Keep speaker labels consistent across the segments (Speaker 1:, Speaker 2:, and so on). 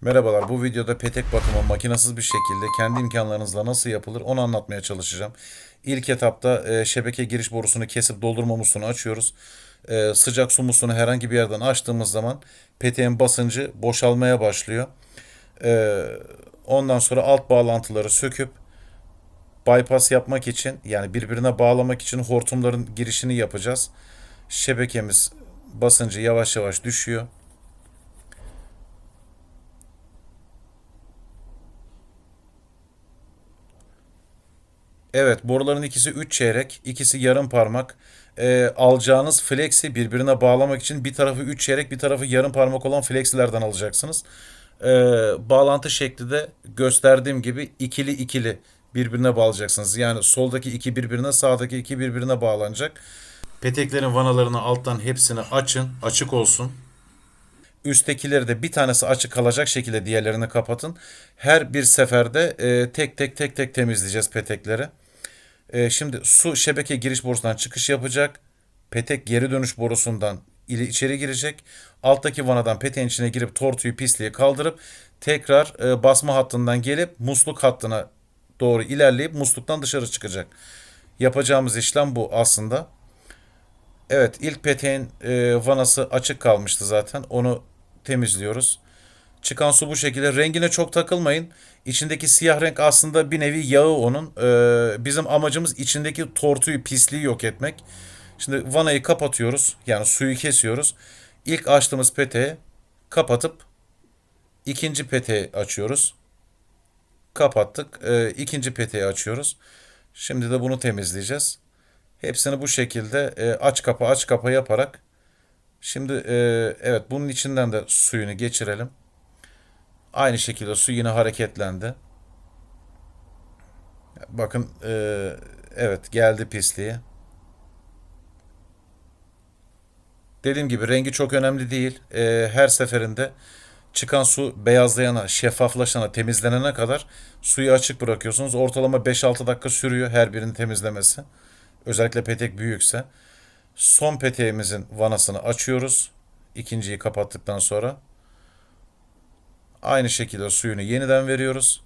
Speaker 1: Merhabalar, bu videoda petek bakımı makinasız bir şekilde kendi imkanlarınızla nasıl yapılır onu anlatmaya çalışacağım. İlk etapta e, şebeke giriş borusunu kesip doldurma musluğunu açıyoruz. E, sıcak su musluğunu herhangi bir yerden açtığımız zaman peteğin basıncı boşalmaya başlıyor. E, ondan sonra alt bağlantıları söküp bypass yapmak için yani birbirine bağlamak için hortumların girişini yapacağız. Şebekemiz basıncı yavaş yavaş düşüyor. Evet, boruların ikisi 3 çeyrek, ikisi yarım parmak. Ee, alacağınız flexi birbirine bağlamak için bir tarafı 3 çeyrek, bir tarafı yarım parmak olan flexilerden alacaksınız. Ee, bağlantı şekli de gösterdiğim gibi ikili ikili birbirine bağlayacaksınız. Yani soldaki iki birbirine, sağdaki iki birbirine bağlanacak. Peteklerin vanalarını alttan hepsini açın, açık olsun. Üsttekileri de bir tanesi açık kalacak şekilde diğerlerini kapatın. Her bir seferde e, tek tek tek tek temizleyeceğiz petekleri. E, şimdi su şebeke giriş borusundan çıkış yapacak. Petek geri dönüş borusundan içeri girecek. Alttaki vanadan peteğin içine girip tortuyu pisliği kaldırıp tekrar e, basma hattından gelip musluk hattına doğru ilerleyip musluktan dışarı çıkacak. Yapacağımız işlem bu aslında. Evet ilk peteğin e, vanası açık kalmıştı zaten. Onu temizliyoruz. Çıkan su bu şekilde. Rengine çok takılmayın. İçindeki siyah renk aslında bir nevi yağı onun. E, bizim amacımız içindeki tortuyu, pisliği yok etmek. Şimdi vanayı kapatıyoruz. Yani suyu kesiyoruz. İlk açtığımız peteği kapatıp ikinci peteği açıyoruz. Kapattık. E, ikinci peteği açıyoruz. Şimdi de bunu temizleyeceğiz. Hepsini bu şekilde e, aç kapa aç kapa yaparak şimdi e, evet bunun içinden de suyunu geçirelim. Aynı şekilde su yine hareketlendi. Bakın e, evet geldi pisliği. Dediğim gibi rengi çok önemli değil. E, her seferinde çıkan su beyazlayana, şeffaflaşana, temizlenene kadar suyu açık bırakıyorsunuz. Ortalama 5-6 dakika sürüyor her birinin temizlemesi. Özellikle petek büyükse. Son peteğimizin vanasını açıyoruz. İkinciyi kapattıktan sonra. Aynı şekilde suyunu yeniden veriyoruz.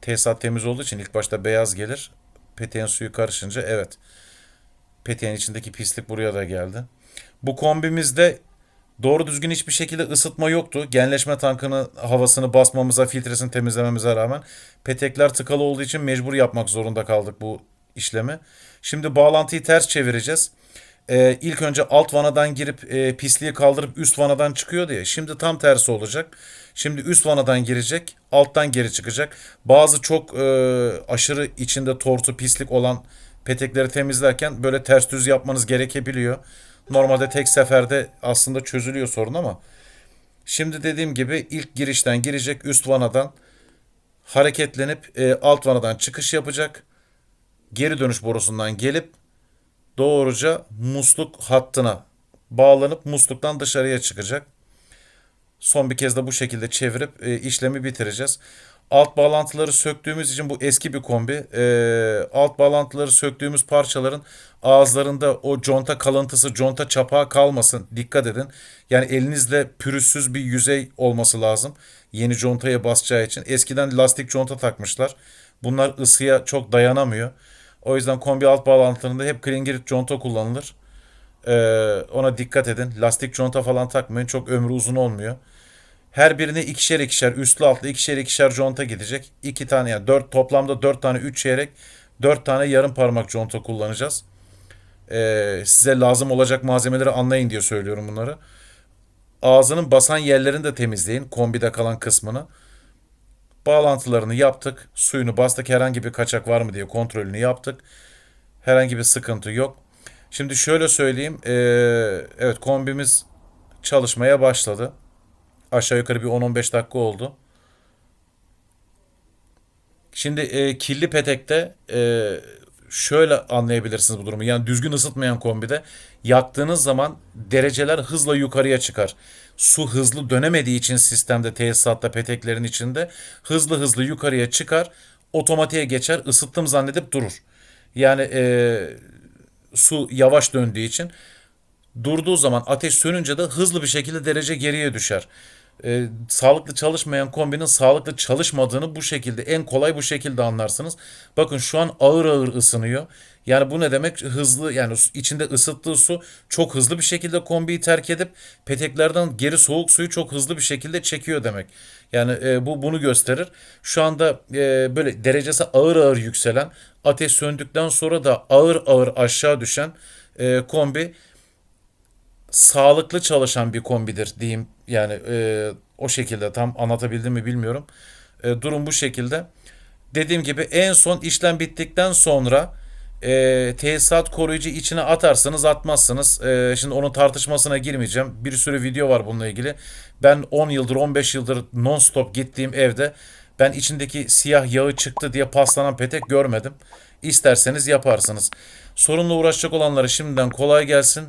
Speaker 1: Tesisat temiz olduğu için ilk başta beyaz gelir. Peteğin suyu karışınca evet. Peteğin içindeki pislik buraya da geldi. Bu kombimizde Doğru düzgün hiçbir şekilde ısıtma yoktu. Genleşme tankını havasını basmamıza, filtresini temizlememize rağmen petekler tıkalı olduğu için mecbur yapmak zorunda kaldık bu işlemi. Şimdi bağlantıyı ters çevireceğiz. Ee, ilk önce alt vanadan girip e, pisliği kaldırıp üst vanadan çıkıyor diye. Şimdi tam tersi olacak. Şimdi üst vanadan girecek, alttan geri çıkacak. Bazı çok e, aşırı içinde tortu, pislik olan petekleri temizlerken böyle ters düz yapmanız gerekebiliyor. Normalde tek seferde aslında çözülüyor sorun ama şimdi dediğim gibi ilk girişten girecek üst vanadan hareketlenip e, alt vanadan çıkış yapacak. Geri dönüş borusundan gelip doğruca musluk hattına bağlanıp musluktan dışarıya çıkacak. Son bir kez de bu şekilde çevirip e, işlemi bitireceğiz. Alt bağlantıları söktüğümüz için bu eski bir kombi. Ee, alt bağlantıları söktüğümüz parçaların ağızlarında o conta kalıntısı, conta çapağı kalmasın. Dikkat edin. Yani elinizle pürüzsüz bir yüzey olması lazım. Yeni contaya basacağı için. Eskiden lastik conta takmışlar. Bunlar ısıya çok dayanamıyor. O yüzden kombi alt bağlantılarında hep klingerit conta kullanılır. Ee, ona dikkat edin. Lastik conta falan takmayın. Çok ömrü uzun olmuyor. Her birine ikişer ikişer üstlü altlı ikişer ikişer conta gidecek. İki tane yani dört toplamda dört tane üç çeyrek dört tane yarım parmak conta kullanacağız. Ee, size lazım olacak malzemeleri anlayın diye söylüyorum bunları. Ağzının basan yerlerini de temizleyin. Kombide kalan kısmını. Bağlantılarını yaptık. Suyunu bastık. Herhangi bir kaçak var mı diye kontrolünü yaptık. Herhangi bir sıkıntı yok. Şimdi şöyle söyleyeyim. Ee, evet kombimiz çalışmaya başladı. Aşağı yukarı bir 10-15 dakika oldu. Şimdi e, kirli petekte e, şöyle anlayabilirsiniz bu durumu. Yani düzgün ısıtmayan kombide yaktığınız zaman dereceler hızla yukarıya çıkar. Su hızlı dönemediği için sistemde tesisatta peteklerin içinde hızlı hızlı yukarıya çıkar. Otomatiğe geçer ısıttım zannedip durur. Yani e, su yavaş döndüğü için durduğu zaman ateş sönünce de hızlı bir şekilde derece geriye düşer. Ee, sağlıklı çalışmayan kombinin sağlıklı çalışmadığını bu şekilde en kolay bu şekilde anlarsınız. Bakın şu an ağır ağır ısınıyor. Yani bu ne demek? Hızlı yani içinde ısıttığı su çok hızlı bir şekilde kombiyi terk edip peteklerden geri soğuk suyu çok hızlı bir şekilde çekiyor demek. Yani e, bu bunu gösterir. Şu anda e, böyle derecesi ağır ağır yükselen, ateş söndükten sonra da ağır ağır aşağı düşen e, kombi sağlıklı çalışan bir kombidir diyeyim. Yani e, o şekilde tam anlatabildim mi bilmiyorum. E, durum bu şekilde. Dediğim gibi en son işlem bittikten sonra e, tesisat koruyucu içine atarsanız atmazsınız. E, şimdi onun tartışmasına girmeyeceğim. Bir sürü video var bununla ilgili. Ben 10 yıldır 15 yıldır non stop gittiğim evde ben içindeki siyah yağı çıktı diye paslanan petek görmedim. İsterseniz yaparsınız. Sorunla uğraşacak olanlara şimdiden kolay gelsin.